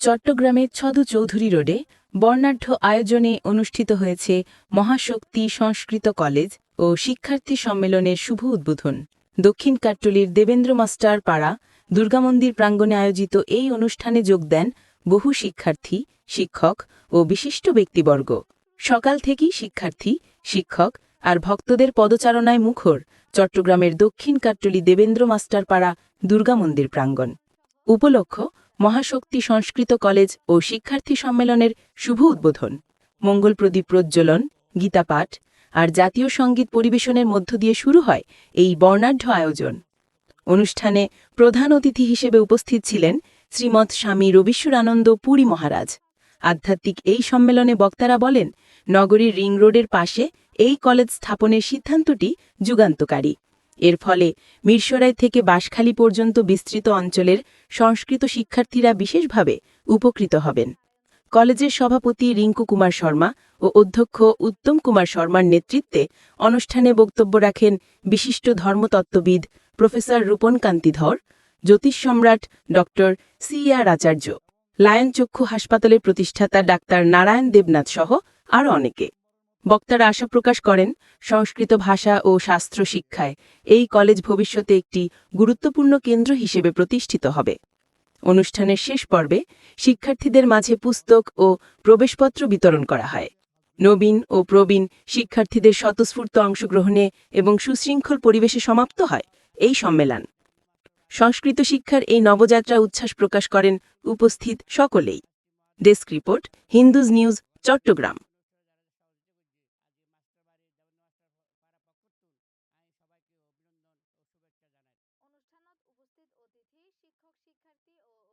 চট্টগ্রামের ছদু চৌধুরী রোডে বর্ণাঢ্য আয়োজনে অনুষ্ঠিত হয়েছে মহাশক্তি সংস্কৃত কলেজ ও শিক্ষার্থী সম্মেলনের শুভ উদ্বোধন। দক্ষিণ কাট্টলির দেবেন্দ্র মাস্টার পাড়া দুর্গামন্দির প্রাঙ্গণে আয়োজিত এই অনুষ্ঠানে যোগ দেন বহু শিক্ষার্থী, শিক্ষক ও বিশিষ্ট ব্যক্তিবর্গ। সকাল থেকেই শিক্ষার্থী, শিক্ষক আর ভক্তদের পদচারণায় মুখর চট্টগ্রামের দক্ষিণ কাট্টলি দেবেন্দ্র মাস্টার পাড়া দুর্গামন্দির প্রাঙ্গণ। উপলক্ষ মহাশক্তি সংস্কৃত কলেজ ও শিক্ষার্থী সম্মেলনের শুভ উদ্বোধন। মঙ্গল প্রদীপ প্রজ্বলন গীতাপাঠ আর জাতীয় সংগীত পরিবেশনের মধ্য দিয়ে শুরু হয় এই বর্ণাঢ্য আয়োজন। অনুষ্ঠানে প্রধান অতিথি হিসেবে উপস্থিত ছিলেন শ্রীমৎ স্বামী রবীশ্বরানন্দ পুরী মহারাজ। আধ্যাত্মিক এই সম্মেলনে বক্তারা বলেন, নগরীর রিং রোডের পাশে এই কলেজ স্থাপনের সিদ্ধান্তটি যুগান্তকারী। এর ফলে মিরসরাই থেকে বাঁশখালী পর্যন্ত বিস্তৃত অঞ্চলের সংস্কৃত শিক্ষার্থীরা বিশেষভাবে উপকৃত হবেন। কলেজের সভাপতি রিঙ্কু কুমার শর্মা ও অধ্যক্ষ উত্তম কুমার শর্মার নেতৃত্বে অনুষ্ঠানে বক্তব্য রাখেন বিশিষ্ট ধর্মতত্ত্ববিদ প্রফেসর রূপন কান্তি ধর, জ্যোতিষ সম্রাট ড সি আর আচার্য লায়ন চক্ষু হাসপাতালের প্রতিষ্ঠাতা ডাক্তার নারায়ণ দেবনাথ সহ আরও অনেকে। বক্তারা আশা প্রকাশ করেন, সংস্কৃত ভাষা ও শাস্ত্র শিক্ষায় এই কলেজ ভবিষ্যতে একটি গুরুত্বপূর্ণ কেন্দ্র হিসেবে প্রতিষ্ঠিত হবে। অনুষ্ঠানের শেষ পর্বে শিক্ষার্থীদের মাঝে পুস্তক ও প্রবেশপত্র বিতরণ করা হয়। নবীন ও প্রবীণ শিক্ষার্থীদের স্বতঃস্ফূর্ত অংশগ্রহণে এবং সুশৃঙ্খল পরিবেশে সমাপ্ত হয় এই সম্মেলন। সংস্কৃত শিক্ষার এই নবযাত্রা উচ্ছ্বাস প্রকাশ করেন উপস্থিত সকলেই। Desk report, Hindus news, Chattogram. অতিথি শিক্ষক শিক্ষার্থী ও